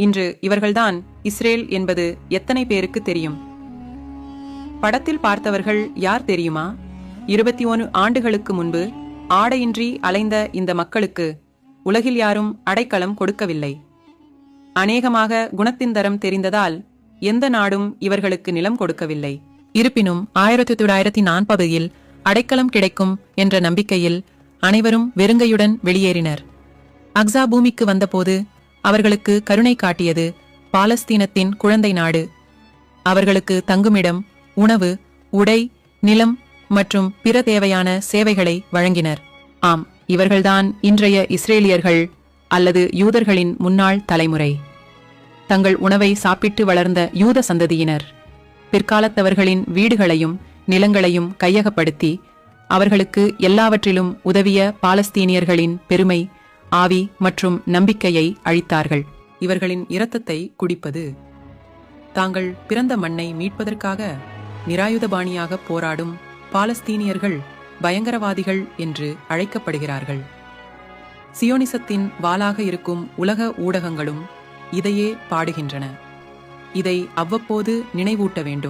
இன்று இவர்கள்தான் இஸ்ரேல் என்பது எத்தனை பேருக்கு தெரியும்? படத்தில் பார்த்தவர்கள் யார் தெரியுமா? இருபத்தி ஒன்று ஆண்டுகளுக்கு முன்பு ஆடையின்றி அலைந்த இந்த மக்களுக்கு உலகில் யாரும் அடைக்கலம் கொடுக்கவில்லை. அநேகமாக குணத்தின் தரம் தெரிந்ததால் எந்த நாடும் இவர்களுக்கு நிலம் கொடுக்கவில்லை. இருப்பினும் ஆயிரத்தி தொள்ளாயிரத்தி நாற்பதில் அடைக்கலம் கிடைக்கும் என்ற நம்பிக்கையில் அனைவரும் வெறுங்கையுடன் வெளியேறினர். அக்ஸா பூமிக்கு வந்தபோது அவர்களுக்கு கருணை காட்டியது பாலஸ்தீனத்தின் குழந்தை நாடு. அவர்களுக்கு தங்குமிடம் உணவு உடை நிலம் மற்றும் பிற தேவையான சேவைகளை வழங்கினர். ஆம் இவர்கள்தான் இன்றைய இஸ்ரேலியர்கள் அல்லது யூதர்களின் முன்னாள் தலைமுறை. தங்கள் உணவை சாப்பிட்டு வளர்ந்த யூத சந்ததியினர். பிற்காலத்தவர்களின் வீடுகளையும் நிலங்களையும் கையகப்படுத்தி அவர்களுக்கு எல்லாவற்றிலும் உதவிய பாலஸ்தீனியர்களின் பெருமை ஆவி மற்றும் நம்பிக்கையை அழித்தார்கள். இவர்களின் இரத்தத்தை குடிப்பது. தாங்கள் பிறந்த மண்ணை மீட்பதற்காக நிராயுதபாணியாக போராடும் பாலஸ்தீனியர்கள் பயங்கரவாதிகள் என்று அழைக்கப்படுகிறார்கள். சியோனிசத்தின் வாளாக இருக்கும் உலக ஊடகங்களும் இதையே பாடுகின்றன. இதை அவ்வப்போது நினைவூட்ட வேண்டும்.